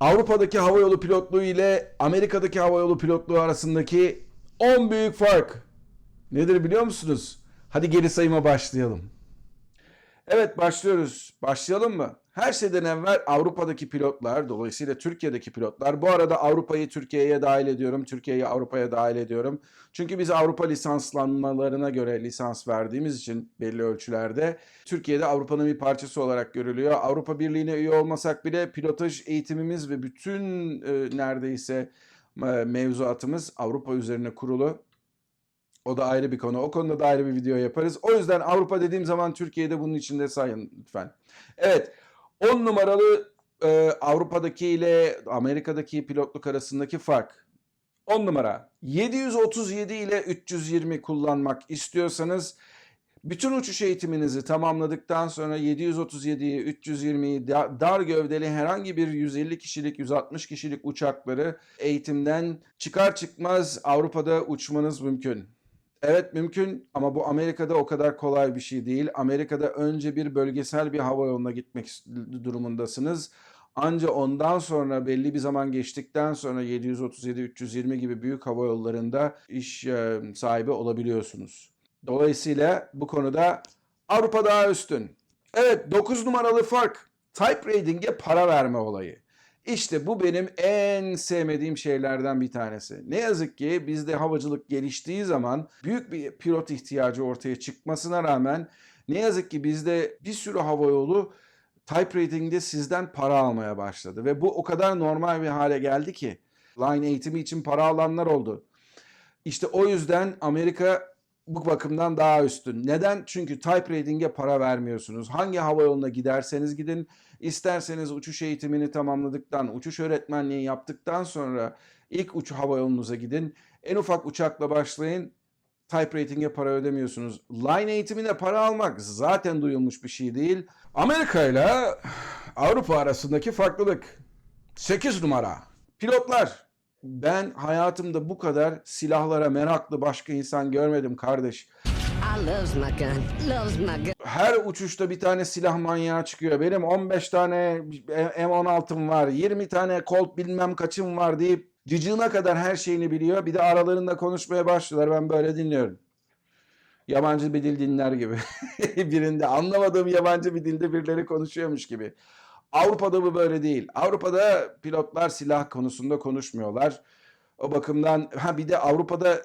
Avrupa'daki havayolu pilotluğu ile Amerika'daki havayolu pilotluğu arasındaki 10 büyük fark. Nedir biliyor musunuz? Hadi geri sayıma başlayalım. Evet başlıyoruz. Başlayalım mı? Her şeyden evvel Avrupa'daki pilotlar, dolayısıyla Türkiye'deki pilotlar. Bu arada Avrupa'yı Türkiye'ye dahil ediyorum, Türkiye'yi Avrupa'ya dahil ediyorum. Çünkü biz Avrupa lisanslanmalarına göre lisans verdiğimiz için belli ölçülerde Türkiye'de Avrupa'nın bir parçası olarak görülüyor. Avrupa Birliği'ne üye olmasak bile pilotaj eğitimimiz ve bütün e, neredeyse e, mevzuatımız Avrupa üzerine kurulu. O da ayrı bir konu. O konuda da ayrı bir video yaparız. O yüzden Avrupa dediğim zaman Türkiye'de bunun içinde sayın lütfen. Evet. 10 numaralı e, Avrupa'daki ile Amerika'daki pilotluk arasındaki fark. 10 numara. 737 ile 320 kullanmak istiyorsanız bütün uçuş eğitiminizi tamamladıktan sonra 737'yi, 320'yi da- dar gövdeli herhangi bir 150 kişilik, 160 kişilik uçakları eğitimden çıkar çıkmaz Avrupa'da uçmanız mümkün. Evet mümkün ama bu Amerika'da o kadar kolay bir şey değil. Amerika'da önce bir bölgesel bir hava yoluna gitmek durumundasınız. Anca ondan sonra belli bir zaman geçtikten sonra 737-320 gibi büyük hava yollarında iş e, sahibi olabiliyorsunuz. Dolayısıyla bu konuda Avrupa daha üstün. Evet 9 numaralı fark type rating'e para verme olayı. İşte bu benim en sevmediğim şeylerden bir tanesi. Ne yazık ki bizde havacılık geliştiği zaman büyük bir pilot ihtiyacı ortaya çıkmasına rağmen ne yazık ki bizde bir sürü havayolu type rating'de sizden para almaya başladı. Ve bu o kadar normal bir hale geldi ki line eğitimi için para alanlar oldu. İşte o yüzden Amerika bu bakımdan daha üstün. Neden? Çünkü type rating'e para vermiyorsunuz. Hangi hava yoluna giderseniz gidin, isterseniz uçuş eğitimini tamamladıktan, uçuş öğretmenliği yaptıktan sonra ilk uç hava yolunuza gidin. En ufak uçakla başlayın. Type rating'e para ödemiyorsunuz. Line eğitimine para almak zaten duyulmuş bir şey değil. Amerika ile Avrupa arasındaki farklılık. 8 numara. Pilotlar. Ben hayatımda bu kadar silahlara meraklı başka insan görmedim kardeş. Her uçuşta bir tane silah manyağı çıkıyor. Benim 15 tane M16'm var, 20 tane Colt bilmem kaçım var deyip cıcığına kadar her şeyini biliyor. Bir de aralarında konuşmaya başlıyorlar. Ben böyle dinliyorum. Yabancı bir dil dinler gibi. Birinde anlamadığım yabancı bir dilde birileri konuşuyormuş gibi. Avrupa'da bu böyle değil. Avrupa'da pilotlar silah konusunda konuşmuyorlar. O bakımdan ha bir de Avrupa'da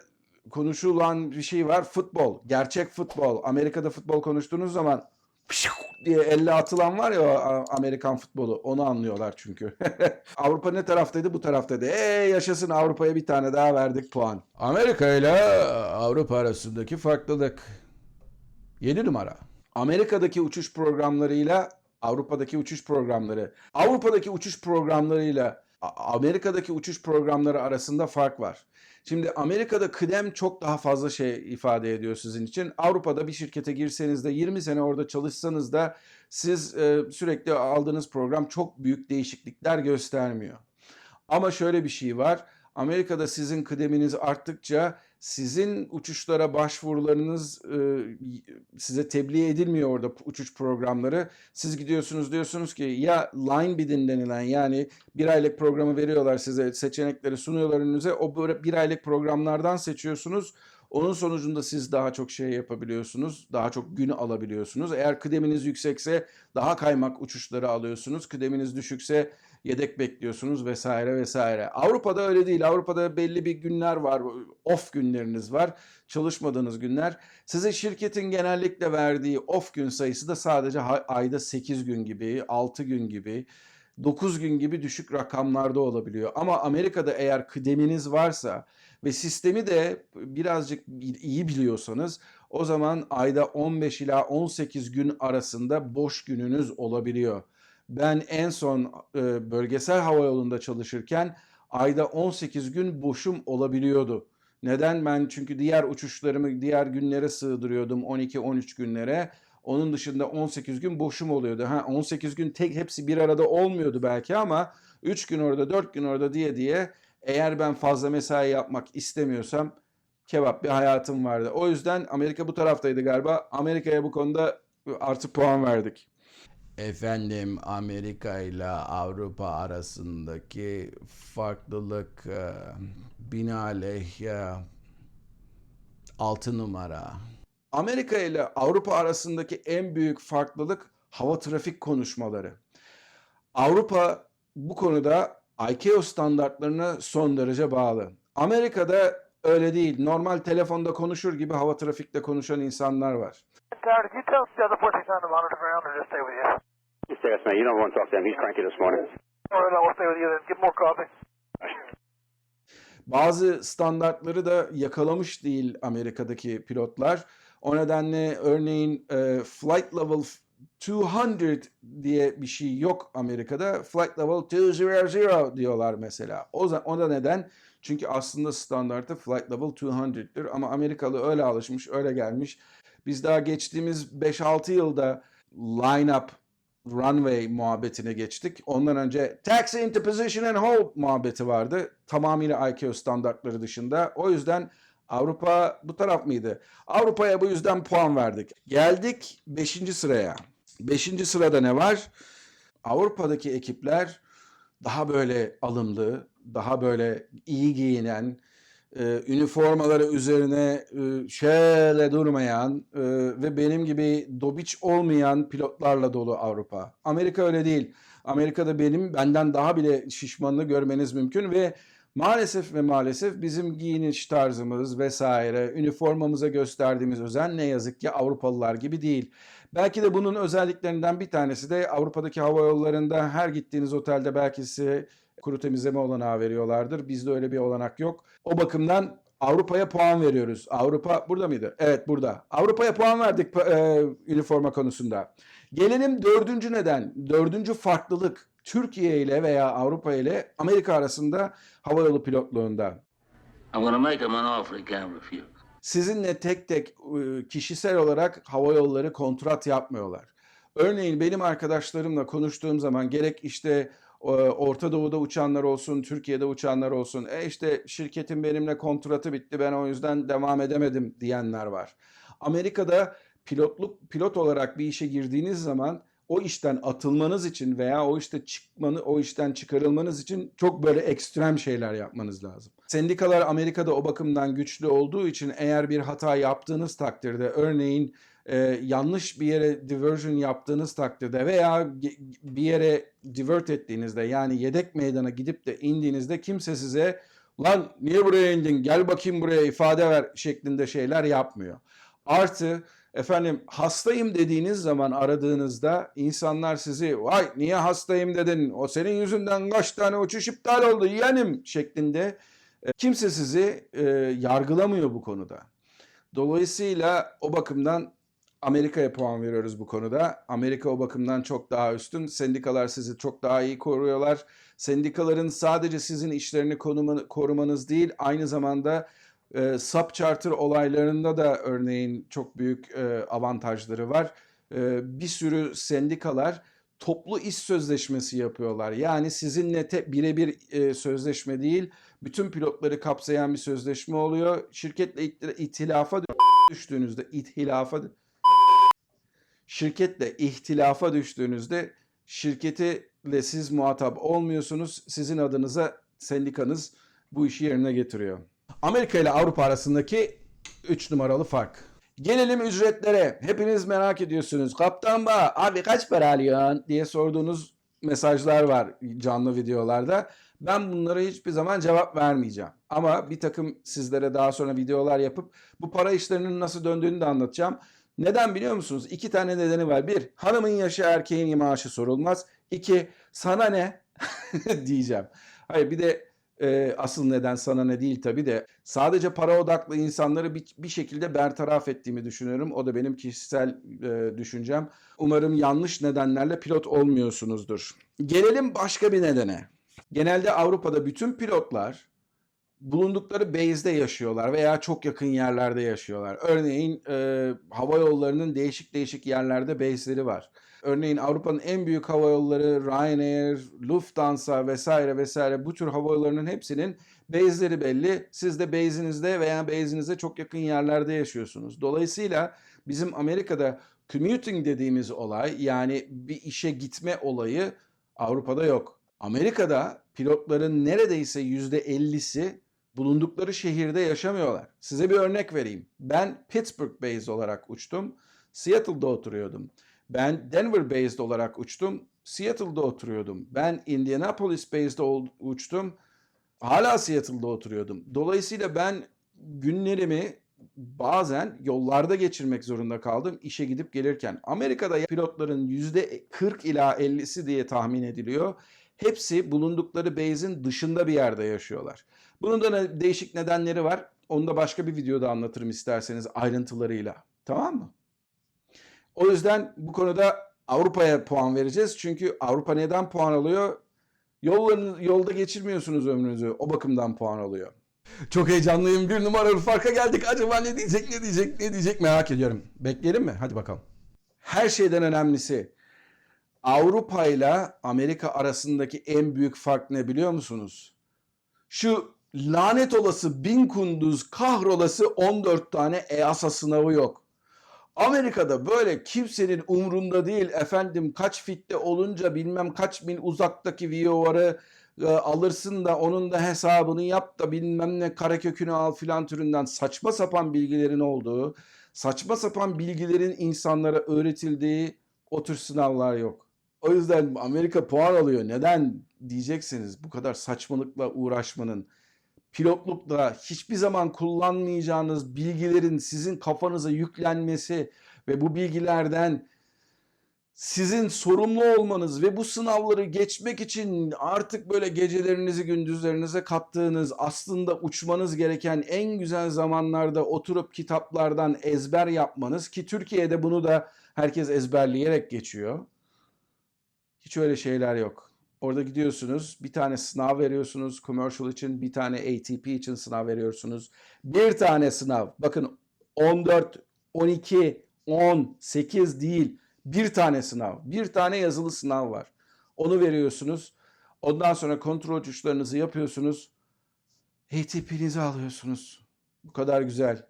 konuşulan bir şey var futbol. Gerçek futbol. Amerika'da futbol konuştuğunuz zaman diye elle atılan var ya Amerikan futbolu. Onu anlıyorlar çünkü. Avrupa ne taraftaydı? Bu taraftaydı. Eee yaşasın Avrupa'ya bir tane daha verdik puan. Amerika ile Avrupa arasındaki farklılık. 7 numara. Amerika'daki uçuş programlarıyla Avrupa'daki uçuş programları. Avrupa'daki uçuş programlarıyla Amerika'daki uçuş programları arasında fark var. Şimdi Amerika'da kıdem çok daha fazla şey ifade ediyor sizin için. Avrupa'da bir şirkete girseniz de 20 sene orada çalışsanız da siz e, sürekli aldığınız program çok büyük değişiklikler göstermiyor. Ama şöyle bir şey var. Amerika'da sizin kıdeminiz arttıkça sizin uçuşlara başvurularınız e, size tebliğ edilmiyor orada uçuş programları. Siz gidiyorsunuz diyorsunuz ki ya line bidin denilen yani bir aylık programı veriyorlar size seçenekleri sunuyorlar önünüze. O bir aylık programlardan seçiyorsunuz. Onun sonucunda siz daha çok şey yapabiliyorsunuz. Daha çok günü alabiliyorsunuz. Eğer kıdeminiz yüksekse daha kaymak uçuşları alıyorsunuz. Kıdeminiz düşükse yedek bekliyorsunuz vesaire vesaire. Avrupa'da öyle değil. Avrupa'da belli bir günler var. Off günleriniz var. Çalışmadığınız günler. Size şirketin genellikle verdiği off gün sayısı da sadece ayda 8 gün gibi, 6 gün gibi, 9 gün gibi düşük rakamlarda olabiliyor. Ama Amerika'da eğer kıdeminiz varsa ve sistemi de birazcık iyi biliyorsanız o zaman ayda 15 ila 18 gün arasında boş gününüz olabiliyor. Ben en son e, bölgesel hava yolunda çalışırken ayda 18 gün boşum olabiliyordu. Neden? Ben çünkü diğer uçuşlarımı diğer günlere sığdırıyordum 12-13 günlere. Onun dışında 18 gün boşum oluyordu. Ha 18 gün tek hepsi bir arada olmuyordu belki ama 3 gün orada 4 gün orada diye diye eğer ben fazla mesai yapmak istemiyorsam kebap bir hayatım vardı. O yüzden Amerika bu taraftaydı galiba. Amerika'ya bu konuda artı puan verdik. Efendim Amerika ile Avrupa arasındaki farklılık e, binaenaleyh e, 6 numara. Amerika ile Avrupa arasındaki en büyük farklılık hava trafik konuşmaları. Avrupa bu konuda ICAO standartlarına son derece bağlı. Amerika'da öyle değil. Normal telefonda konuşur gibi hava trafikte konuşan insanlar var. Just stay with you? You don't want to talk to him. He's cranky this morning. All right, I'll stay with you then. Get more coffee. Bazı standartları da yakalamış değil Amerika'daki pilotlar. O nedenle örneğin e, flight level 200 diye bir şey yok Amerika'da. Flight level 200 diyorlar mesela. O, o da neden? Çünkü aslında standartı flight level 200'dür ama Amerikalı öyle alışmış, öyle gelmiş. Biz daha geçtiğimiz 5-6 yılda line-up runway muhabbetine geçtik. Ondan önce taxi into position and hold muhabbeti vardı. Tamamıyla ICAO standartları dışında. O yüzden Avrupa bu taraf mıydı? Avrupa'ya bu yüzden puan verdik. Geldik 5. sıraya. 5. sırada ne var? Avrupa'daki ekipler daha böyle alımlı, daha böyle iyi giyinen, e, üniformaları üzerine e, şöyle durmayan e, ve benim gibi dobiç olmayan pilotlarla dolu Avrupa. Amerika öyle değil. Amerika'da benim benden daha bile şişmanını görmeniz mümkün ve maalesef ve maalesef bizim giyiniş tarzımız vesaire, üniformamıza gösterdiğimiz özen ne yazık ki Avrupalılar gibi değil. Belki de bunun özelliklerinden bir tanesi de Avrupa'daki hava yollarında her gittiğiniz otelde belki size kuru temizleme olanağı veriyorlardır. Bizde öyle bir olanak yok. O bakımdan Avrupa'ya puan veriyoruz. Avrupa burada mıydı? Evet burada. Avrupa'ya puan verdik e, üniforma konusunda. Gelelim dördüncü neden. Dördüncü farklılık Türkiye ile veya Avrupa ile Amerika arasında havayolu pilotluğunda. I'm to make him an offer he can't refuse. Sizinle tek tek e, kişisel olarak hava yolları kontrat yapmıyorlar. Örneğin benim arkadaşlarımla konuştuğum zaman gerek işte Orta Doğu'da uçanlar olsun, Türkiye'de uçanlar olsun. E işte şirketin benimle kontratı bitti ben o yüzden devam edemedim diyenler var. Amerika'da pilotluk pilot olarak bir işe girdiğiniz zaman o işten atılmanız için veya o işte çıkmanı o işten çıkarılmanız için çok böyle ekstrem şeyler yapmanız lazım. Sendikalar Amerika'da o bakımdan güçlü olduğu için eğer bir hata yaptığınız takdirde örneğin e, yanlış bir yere diversion yaptığınız takdirde veya bir yere divert ettiğinizde yani yedek meydana gidip de indiğinizde kimse size lan niye buraya indin gel bakayım buraya ifade ver şeklinde şeyler yapmıyor. Artı efendim hastayım dediğiniz zaman aradığınızda insanlar sizi vay niye hastayım dedin o senin yüzünden kaç tane uçuş iptal oldu yeğenim şeklinde e, kimse sizi e, yargılamıyor bu konuda. Dolayısıyla o bakımdan Amerika'ya puan veriyoruz bu konuda. Amerika o bakımdan çok daha üstün. Sendikalar sizi çok daha iyi koruyorlar. Sendikaların sadece sizin işlerini korumanız değil, aynı zamanda e, subcharter olaylarında da örneğin çok büyük e, avantajları var. E, bir sürü sendikalar toplu iş sözleşmesi yapıyorlar. Yani sizinle birebir e, sözleşme değil, bütün pilotları kapsayan bir sözleşme oluyor. Şirketle it- itilafa düştüğünüzde, ithilafa şirketle ihtilafa düştüğünüzde şirketiyle siz muhatap olmuyorsunuz. Sizin adınıza sendikanız bu işi yerine getiriyor. Amerika ile Avrupa arasındaki 3 numaralı fark. Gelelim ücretlere. Hepiniz merak ediyorsunuz. Kaptan ba abi kaç para alıyorsun diye sorduğunuz mesajlar var canlı videolarda. Ben bunlara hiçbir zaman cevap vermeyeceğim. Ama bir takım sizlere daha sonra videolar yapıp bu para işlerinin nasıl döndüğünü de anlatacağım. Neden biliyor musunuz? İki tane nedeni var. Bir, hanımın yaşı erkeğin maaşı sorulmaz. İki, sana ne diyeceğim. Hayır bir de e, asıl neden sana ne değil tabii de sadece para odaklı insanları bir, bir şekilde bertaraf ettiğimi düşünüyorum. O da benim kişisel e, düşüncem. Umarım yanlış nedenlerle pilot olmuyorsunuzdur. Gelelim başka bir nedene. Genelde Avrupa'da bütün pilotlar bulundukları base'de yaşıyorlar veya çok yakın yerlerde yaşıyorlar. Örneğin e, hava yollarının değişik değişik yerlerde base'leri var. Örneğin Avrupa'nın en büyük hava yolları Ryanair, Lufthansa vesaire vesaire bu tür hava yollarının hepsinin base'leri belli. Siz de base'inizde veya base'inize çok yakın yerlerde yaşıyorsunuz. Dolayısıyla bizim Amerika'da commuting dediğimiz olay yani bir işe gitme olayı Avrupa'da yok. Amerika'da pilotların neredeyse %50'si bulundukları şehirde yaşamıyorlar. Size bir örnek vereyim. Ben Pittsburgh based olarak uçtum. Seattle'da oturuyordum. Ben Denver based olarak uçtum. Seattle'da oturuyordum. Ben Indianapolis based uçtum. Hala Seattle'da oturuyordum. Dolayısıyla ben günlerimi bazen yollarda geçirmek zorunda kaldım işe gidip gelirken. Amerika'da pilotların %40 ila 50'si diye tahmin ediliyor. Hepsi bulundukları base'in dışında bir yerde yaşıyorlar. Bunun da değişik nedenleri var. Onu da başka bir videoda anlatırım isterseniz ayrıntılarıyla. Tamam mı? O yüzden bu konuda Avrupa'ya puan vereceğiz. Çünkü Avrupa neden puan alıyor? Yollarını, yolda geçirmiyorsunuz ömrünüzü. O bakımdan puan alıyor. Çok heyecanlıyım. Bir numaralı farka geldik. Acaba ne diyecek, ne diyecek, ne diyecek merak ediyorum. Bekleyelim mi? Hadi bakalım. Her şeyden önemlisi Avrupa ile Amerika arasındaki en büyük fark ne biliyor musunuz? Şu lanet olası bin kunduz kahrolası 14 tane EASA sınavı yok. Amerika'da böyle kimsenin umrunda değil efendim kaç fitte olunca bilmem kaç mil uzaktaki VOR'ı e, alırsın da onun da hesabını yap da bilmem ne karekökünü al filan türünden saçma sapan bilgilerin olduğu, saçma sapan bilgilerin insanlara öğretildiği o tür sınavlar yok. O yüzden Amerika puan alıyor. Neden diyeceksiniz bu kadar saçmalıkla uğraşmanın pilotlukla hiçbir zaman kullanmayacağınız bilgilerin sizin kafanıza yüklenmesi ve bu bilgilerden sizin sorumlu olmanız ve bu sınavları geçmek için artık böyle gecelerinizi gündüzlerinize kattığınız aslında uçmanız gereken en güzel zamanlarda oturup kitaplardan ezber yapmanız ki Türkiye'de bunu da herkes ezberleyerek geçiyor. Hiç öyle şeyler yok. Orada gidiyorsunuz, bir tane sınav veriyorsunuz commercial için, bir tane ATP için sınav veriyorsunuz. Bir tane sınav. Bakın 14, 12, 10, 8 değil. Bir tane sınav. Bir tane yazılı sınav var. Onu veriyorsunuz. Ondan sonra kontrol uçuşlarınızı yapıyorsunuz. ATP'nizi alıyorsunuz. Bu kadar güzel.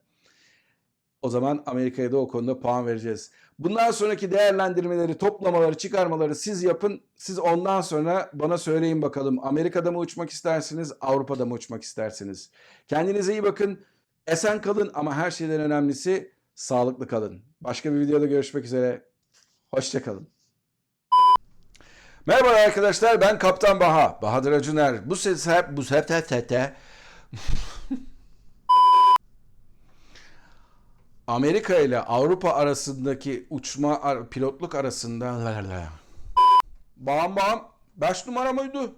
O zaman Amerika'ya da o konuda puan vereceğiz. Bundan sonraki değerlendirmeleri, toplamaları, çıkarmaları siz yapın. Siz ondan sonra bana söyleyin bakalım. Amerika'da mı uçmak istersiniz, Avrupa'da mı uçmak istersiniz? Kendinize iyi bakın. Esen kalın ama her şeyden önemlisi sağlıklı kalın. Başka bir videoda görüşmek üzere. Hoşçakalın. Merhaba arkadaşlar ben Kaptan Baha. Bahadır Acuner. Bu ses hep bu sefer Amerika ile Avrupa arasındaki uçma pilotluk arasında bam bam 5 numara mıydı?